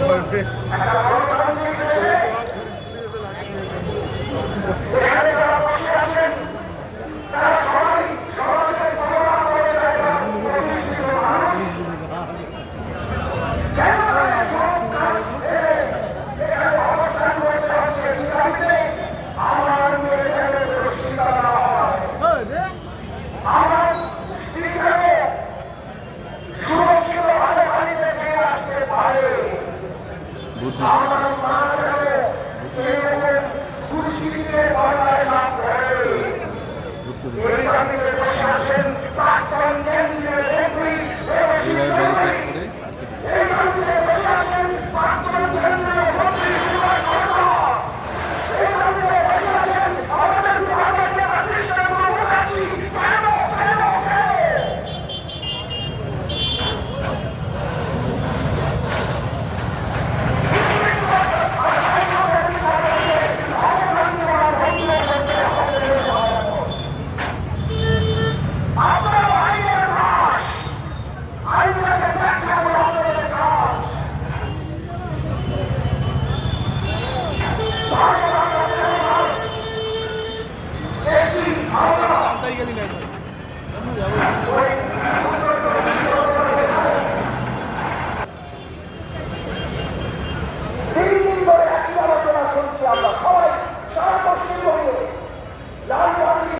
বর্ফি दूध अंदर ही गली ले